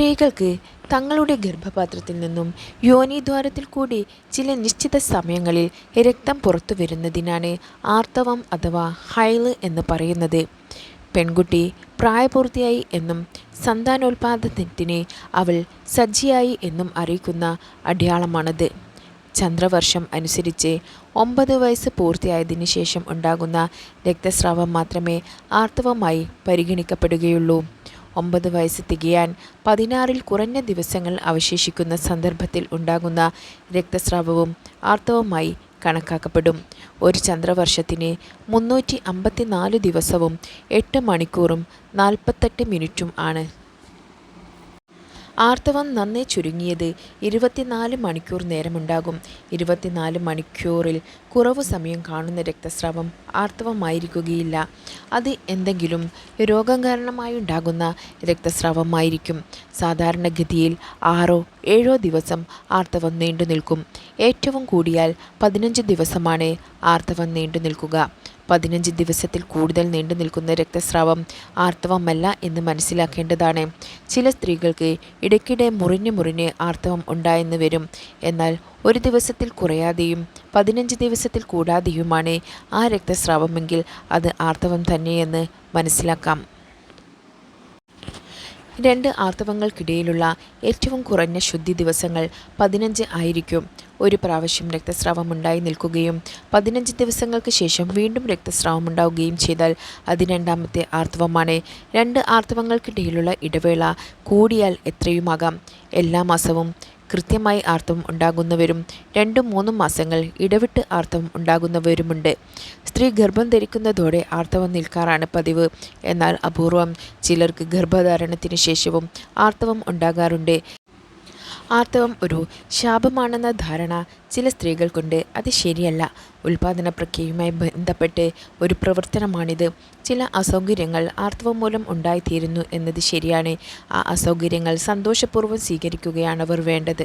സ്ത്രീകൾക്ക് തങ്ങളുടെ ഗർഭപാത്രത്തിൽ നിന്നും യോനിദ്വാരത്തിൽ കൂടി ചില നിശ്ചിത സമയങ്ങളിൽ രക്തം പുറത്തു വരുന്നതിനാണ് ആർത്തവം അഥവാ ഹൈൾ എന്ന് പറയുന്നത്. പെൺകുട്ടി പ്രായപൂർത്തിയായി എന്നും സന്താനോൽപാദനത്തിന് അവൾ സജ്ജിയായി എന്നും അറിയിക്കുന്ന അടയാളമാണത്. ചന്ദ്രവർഷം അനുസരിച്ച് ഒമ്പത് വയസ്സ് പൂർത്തിയായതിനു ശേഷം ഉണ്ടാകുന്ന രക്തസ്രാവം മാത്രമേ ആർത്തവമായി പരിഗണിക്കപ്പെടുകയുള്ളൂ. ഒമ്പത് വയസ്സ് തികയാൻ പതിനാറിൽ കുറഞ്ഞ ദിവസങ്ങൾ അവശേഷിക്കുന്ന സന്ദർഭത്തിൽ ഉണ്ടാകുന്ന രക്തസ്രാവവും ആർത്തവമായി കണക്കാക്കപ്പെടും. ഒരു ചന്ദ്രവർഷത്തിന് മുന്നൂറ്റി അമ്പത്തിനാല് ദിവസവും എട്ട് മണിക്കൂറും നാൽപ്പത്തെട്ട് മിനിറ്റും ആണ്. ആർത്തവം നന്നേ ചുരുങ്ങിയത് ഇരുപത്തിനാല് മണിക്കൂർ നേരമുണ്ടാകും. ഇരുപത്തിനാല് മണിക്കൂറിൽ കുറവ് സമയം കാണുന്ന രക്തസ്രാവം ആർത്തവമായിരിക്കുകയില്ല. അത് എന്തെങ്കിലും രോഗം കാരണമായുണ്ടാകുന്ന രക്തസ്രാവമായിരിക്കും. സാധാരണഗതിയിൽ ആറോ ഏഴോ ദിവസം ആർത്തവം നീണ്ടു നിൽക്കും. ഏറ്റവും കൂടിയാൽ പതിനഞ്ച് ദിവസമാണ് ആർത്തവം നീണ്ടു നിൽക്കുക. പതിനഞ്ച് ദിവസത്തിൽ കൂടുതൽ നീണ്ടു നിൽക്കുന്ന രക്തസ്രാവം ആർത്തവമല്ല എന്ന് മനസ്സിലാക്കേണ്ടതാണ്. ചില സ്ത്രീകൾക്ക് ഇടയ്ക്കിടെ മുറിഞ്ഞ് മുറിഞ്ഞ് ആർത്തവം ഉണ്ടായെന്ന് വരും. എന്നാൽ ഒരു ദിവസത്തിൽ കുറയാതെയും പതിനഞ്ച് ദിവസത്തിൽ കൂടാതെയുമാണ് ആ രക്തസ്രാവമെങ്കിൽ അത് ആർത്തവം തന്നെയെന്ന് മനസ്സിലാക്കാം. രണ്ട് ആർത്തവങ്ങൾക്കിടയിലുള്ള ഏറ്റവും കുറഞ്ഞ ശുദ്ധി ദിവസങ്ങൾ പതിനഞ്ച് ആയിരിക്കും. ഒരു പ്രാവശ്യം രക്തസ്രാവം ഉണ്ടായി നിൽക്കുകയും പതിനഞ്ച് ദിവസങ്ങൾക്ക് ശേഷം വീണ്ടും രക്തസ്രാവം ഉണ്ടാവുകയും ചെയ്താൽ അത് രണ്ടാമത്തെ ആർത്തവമാണ്. രണ്ട് ആർത്തവങ്ങൾക്കിടയിലുള്ള ഇടവേള കൂടിയാൽ എത്രയുമാകാം? എല്ലാ മാസവും കൃത്യമായി ആർത്തവം ഉണ്ടാകുന്നവരും രണ്ടും മൂന്നും മാസങ്ങൾ ഇടവിട്ട് ആർത്തവം ഉണ്ടാകുന്നവരുമുണ്ട്. സ്ത്രീ ഗർഭം ധരിക്കുന്നതോടെ ആർത്തവം നിൽക്കാറാണ് പതിവ്. എന്നാൽ അപൂർവം ചിലർക്ക് ഗർഭധാരണത്തിന് ശേഷവും ആർത്തവം ഉണ്ടാകാറുണ്ട്. ആർത്തവം ഒരു ശാപമാണെന്ന ധാരണ ചില സ്ത്രീകൾക്കുണ്ട്. അത് ശരിയല്ല. ഉൽപാദന പ്രക്രിയയുമായി ബന്ധപ്പെട്ട് ഒരു പ്രവർത്തനമാണിത്. ചില അസൗകര്യങ്ങൾ ആർത്തവം മൂലം ഉണ്ടായിത്തീരുന്നു എന്നത് ശരിയാണ്. ആ അസൗകര്യങ്ങൾ സന്തോഷപൂർവം സ്വീകരിക്കുകയാണ് അവർ വേണ്ടത്.